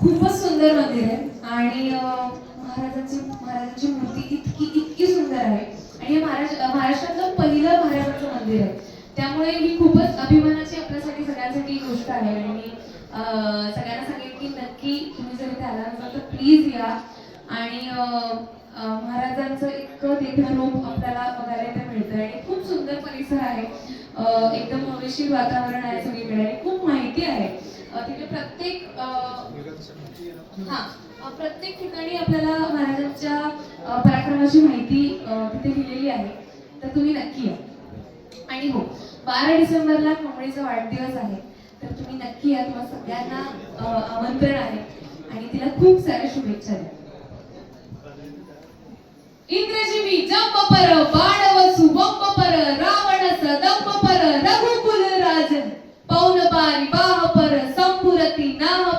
खूपच सुंदर मंदिर आहे. आणि महाराजांची महाराजांची मूर्ती इतकी इतकी सुंदर आहे. आणि हे महाराज महाराष्ट्रातलं पहिलं महाराजांचं मंदिर आहे. त्यामुळे ही खूपच अभिमानाची आपल्यासाठी सगळ्यांसाठी गोष्ट आहे. आणि मी सगळ्यांना सांगेन की नक्की तुम्ही जर इथे आला असाल तर प्लीज या. आणि महाराजांचं इतकं देखणं रूप आपल्याला बघायला इथे मिळतं आणि खूप सुंदर परिसर आहे. एकदम हवेशीर वातावरण आहे सगळीकडे. आणि खूप माहिती आहे. तिथे प्रत्येक हा प्रत्येक ठिकाणी आपल्याला महाराजांच्या पराक्रमाची माहिती तिथे लिहिलेली आहे. तर तुम्ही नक्की या. आणि हो बारा डिसेंबरला कोंबडीचा वाढदिवस आहे. तर तुम्ही नक्की या. तुम्हाला सगळ्यांना आमंत्रण आहे. आणि तिला खूप साऱ्या शुभेच्छा द्या. इंग्रजी मी जंप पर बाणवसु बंब पर रावण सदंब Bravo,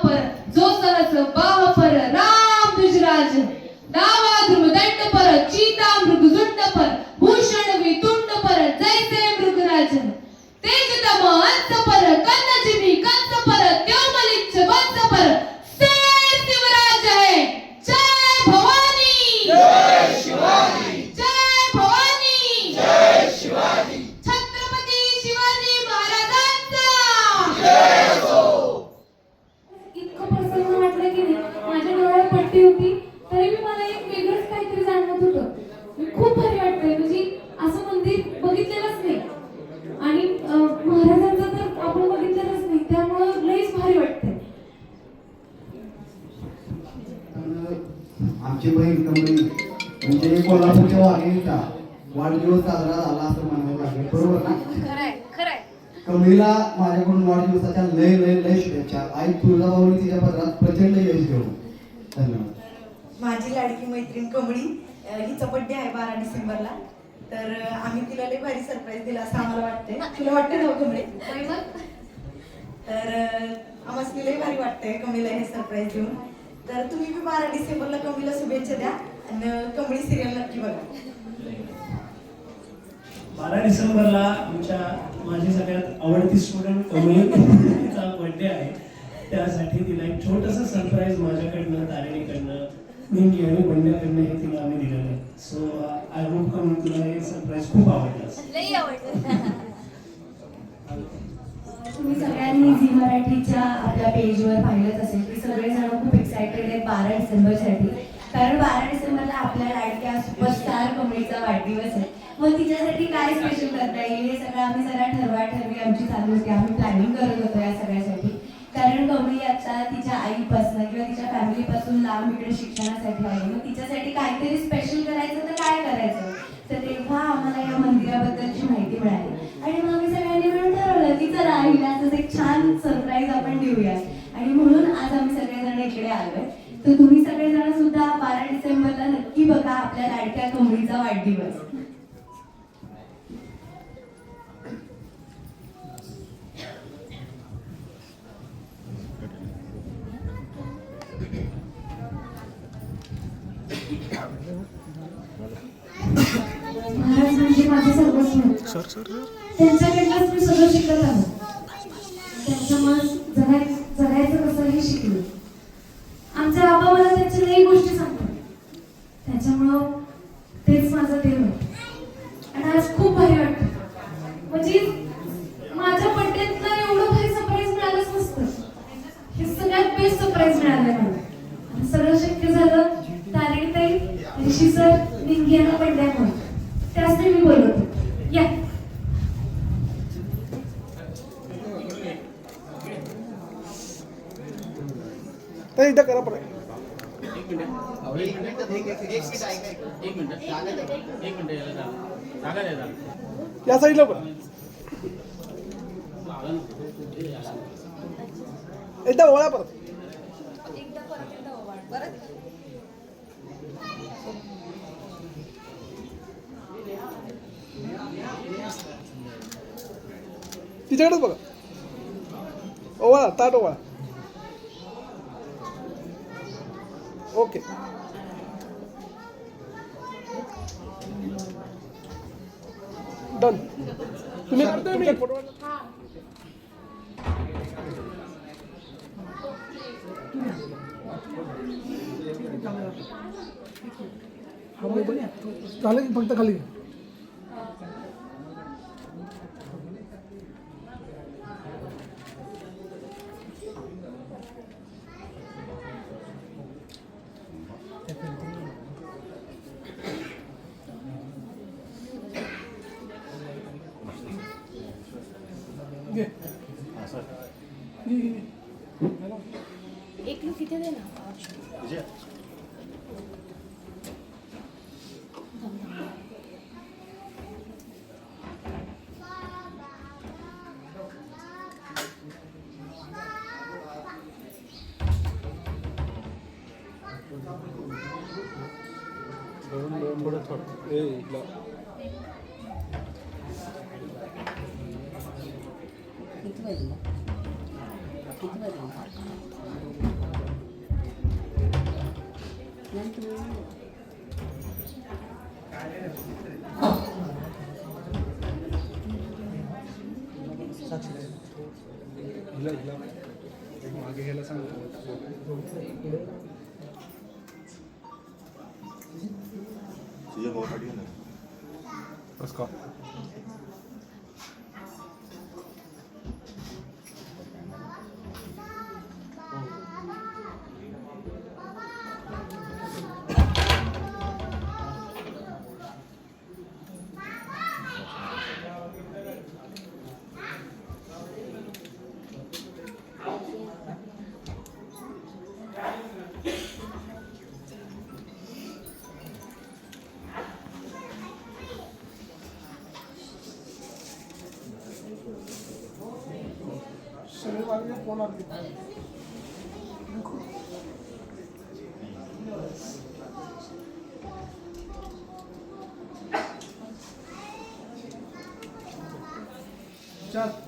वाढदिवस साजरा झाला असं म्हणावं लागेल. बरोबर ना? खरंय खरंय. कमळीला माझ्याकडून वाढदिवसाच्या लय लय लय शुभेच्छा. आई तुळजाभवानी तिच्या पदरात प्रचंड यश घेऊ धन्यवाद. माझी लाडकी मैत्रीण कमळी हिचा बड्डे आहे बारा डिसेंबरला. तर आम्ही तिला लई भारी सरप्राईज दिला असं आम्हाला वाटतंय. तुला वाटतं ना हो, कमळे? तर आम्हाला लई भारी वाटतंय कमळीला हे सरप्राईज देऊन. तर तुम्ही बी बारा डिसेंबरला कमळीला शुभेच्छा द्या. आणि कमळी सिरियल नक्की बघा. बारा डिसेंबरला आमच्या माझी सगळ्यात आवडती स्टुडंट कमळीचा बर्थडे आहे. त्यासाठी तिला एक छोटंसं सरप्राईज माझ्याकडनं तारिणीकडनं मिंगी आणि बंड्याकडनं हे तिला आम्ही दिलेलं आहे. सो आय होप कम तुला हे सरप्राईज खूप आवडलं तुम्ही सगळ्यांनी झी मराठीच्या आपल्या पेजवर पाहिलंच असेल की सगळेजण खूप एक्सायटेड आहेत बारा डिसेंबरसाठी. कारण बारा डिसेंबरला आपल्या लाडक्या सुपरस्टार कमळीचा वाढदिवस आहे. मग तिच्यासाठी काय स्पेशल करता येईल? हे सगळं आम्ही जरा ठरवा ठरवी आमची चालू होती. आम्ही प्लॅनिंग करत होतो या सगळ्यासाठी. कारण कमळी आता तिच्या आईपासून किंवा तिच्या फॅमिलीपासून लांब इकडे शिक्षणासाठी आली. मग तिच्यासाठी काहीतरी स्पेशल करायचं तर काय करायचं? तर तेव्हा आम्हाला या मंदिराबद्दलची माहिती मिळाली. आणि मग आम्ही सगळ्यांनी मिळून ठरवलं की चला हिला असंच एक छान सरप्राईज आपण देऊया. आणि म्हणून आज आम्ही सगळेजण इकडे आलोय. तर तुम्ही सगळेजण सुद्धा बारा डिसेंबरला नक्की बघा आपल्या लाडक्या कमळीचा वाढदिवस. महाराज म्हणजे माझं सर्वस्व त्यांच्याकडनंच मी सगळं शिकत आलो त्यांच्यामुळे जगाय जगायचं कसं हे शिकलो. आमचे बाबा मला त्यांच्या लई गोष्टी सांगतात त्याच्यामुळं तेच माझं देव आहे आणि आज खूप भारी वाटतं म्हणजे माझ्या बड्डेतला एवढं भारी सरप्राईज मिळालंच नसतं हे सगळ्यात बेस्ट सरप्राईज मिळालंय मला आणि सगळं शक्य झालं तारिणीताई ऋषी सर निंगी यांना पडल्यामुळे त्यासाठी मी बोलत होते या तर एकदा करा पडेल एक मिनिट एक मिनिट एक मिनिट याला जागा द्या या साईडला पण. एकदा ओळा परत. तिच्याकडेच बघा. ओवाळा ताट ओवाळा. ओके. डन तुम्ही करताय मी? फोटो हा. मोबाईल झालं की फक्त खाली. Efendim? Gel. Ekli fide de ne yapalım? Güzel. दे ना ए, इथला. हिला हिला मागे घ्यायला सांग बस का.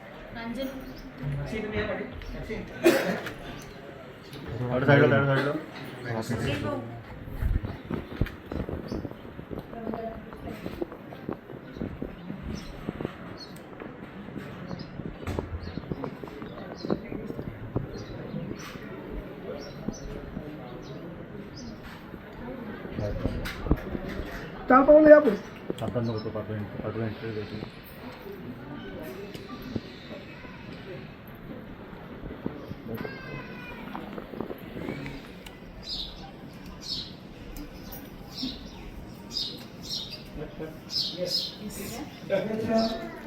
चार पाऊल या पुढे आपण नको पाठवून पाठवून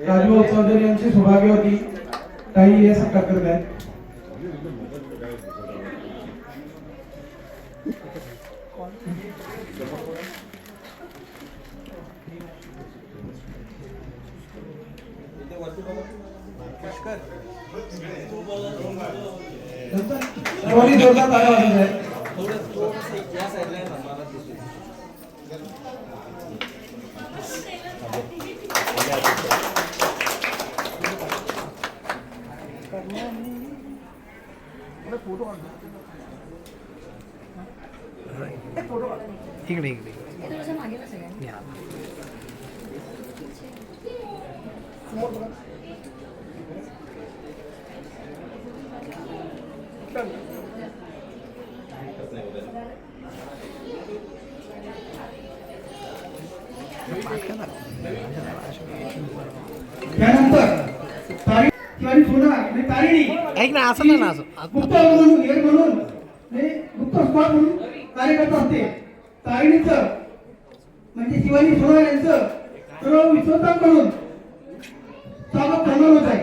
राजू चौधरी यांची सौभाग्यवती ताई हे सत्कार करत आहेत. जोडी जोरदार ताळ्या वाजवत आहेत इकडे इकडे समोर ऐक ना असं ना असं. गुप्त म्हणून हेर म्हणून हे गुप्त स्पॉट म्हणून कार्यकर्ता असते. तारिणीचं म्हणजे शिवाजी सोनवणे यांचं सर्व विश्वतांकडून स्वागत करणार होत आहे.